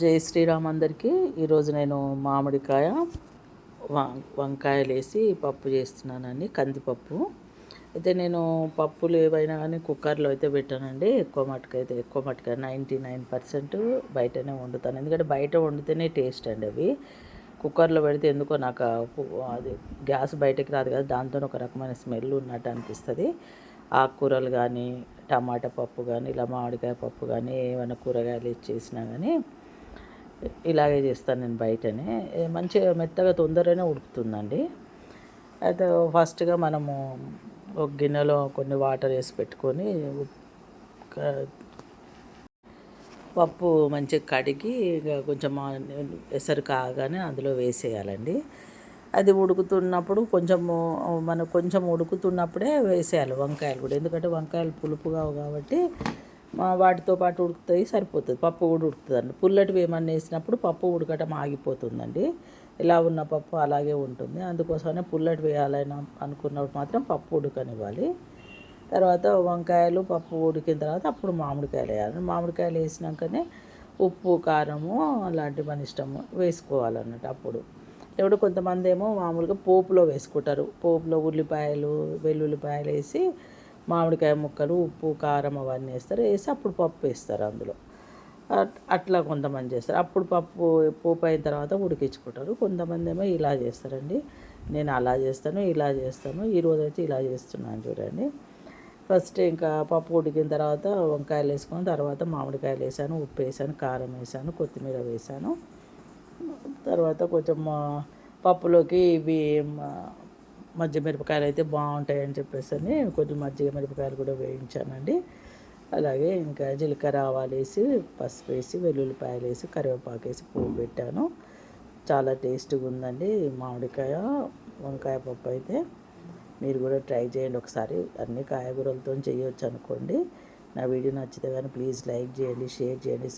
జై శ్రీరామ్ అందరికీ. ఈరోజు నేను మామిడికాయ వంకాయలు వేసి పప్పు చేస్తున్నానండి కందిపప్పు. అయితే నేను పప్పులు ఏవైనా కానీ కుక్కర్లో అయితే పెట్టానండి. ఎక్కువ మటుకు అయితే ఎక్కువ మటుకు నైంటీ నైన్ పర్సెంట్ బయటనే వండుతాను. ఎందుకంటే బయట వండితేనే టేస్ట్ అండి అవి. కుక్కర్లో పెడితే ఎందుకో నాకు అది గ్యాస్ బయటకు రాదు కదా దాంతో ఒక రకమైన స్మెల్ ఉన్నట్టు అనిపిస్తుంది. ఆకుకూరలు కానీ టమాటా పప్పు కానీ ఇలా మామిడికాయ పప్పు కానీ ఏమైనా కూరగాయలు ఇచ్చేసినా కానీ ఇలాగే చేస్తాను నేను బయటనే. మంచిగా మెత్తగా తొందరగానే ఉడుకుతుందండి. అయితే ఫస్ట్గా మనము ఒక గిన్నెలో కొన్ని వాటర్ వేసి పెట్టుకొని పప్పు మంచిగా కడిగి కొంచెం ఎసరు కాగానే అందులో వేసేయాలండి. అది ఉడుకుతున్నప్పుడు కొంచెము మనం కొంచెం ఉడుకుతున్నప్పుడే వేసేయాలి వంకాయలు కూడా. ఎందుకంటే వంకాయలు పులుపుగా కాబట్టి వాటితో పాటు ఉడుకుతాయి సరిపోతుంది. పప్పు కూడా ఉడుకుతుందండి. పుల్లటివి ఏమన్నా వేసినప్పుడు పప్పు ఉడకటం ఆగిపోతుందండి. ఇలా ఉన్న పప్పు అలాగే ఉంటుంది. అందుకోసమే పుల్లటి వేయాలని అనుకున్నప్పుడు మాత్రం పప్పు ఉడకనివ్వాలి. తర్వాత వంకాయలు పప్పు ఉడికిన తర్వాత అప్పుడు మామిడికాయలు వేయాలి మామిడికాయలు వేసినాకనే ఉప్పు కారము అలాంటి మన ఇష్టము వేసుకోవాలన్నట్టు అప్పుడు. ఇప్పుడు కొంతమంది ఏమో మామూలుగా పోపులో వేసుకుంటారు. పోపులో ఉల్లిపాయలు వెల్లుల్లిపాయలు వేసి మామిడికాయ ముక్కలు ఉప్పు కారం అవన్నీ వేస్తారు. వేసి అప్పుడు పప్పు వేస్తారు అందులో. అట్లా కొంతమంది చేస్తారు. అప్పుడు పప్పు పోపు అయిన తర్వాత ఉడికించుకుంటారు. కొంతమంది ఏమో ఇలా చేస్తారండి. నేను అలా చేస్తాను ఇలా చేస్తాను ఈరోజు అయితే ఇలా చేస్తున్నాను చూడండి. ఫస్ట్ ఇంకా పప్పు ఉడికిన తర్వాత వంకాయలు వేసుకొని తర్వాత మామిడికాయలు వేసాను ఉప్పు వేసాను కారం వేసాను కొత్తిమీర వేసాను. తర్వాత కొంచెం పప్పులోకి ఇవి మజ్జిగ మిరపకాయలు అయితే బాగుంటాయని చెప్పేసి అని కొంచెం మజ్జిగ మిరపకాయలు కూడా వేయించానండి. అలాగే ఇంకా జీలకర్ర ఆవాలు వేసి పసుపు వేసి వెల్లుల్లిపాయలు వేసి కరివేపాకు వేసి పువ్వు పెట్టాను. చాలా టేస్ట్గా ఉందండి మామిడికాయ వంకాయ పప్పు అయితే. మీరు కూడా ట్రై చేయండి ఒకసారి. అన్ని కాయగూరలతో చేయొచ్చు అనుకోండి. నా వీడియో నచ్చితే కానీ ప్లీజ్ లైక్ చేయండి షేర్ చేయండి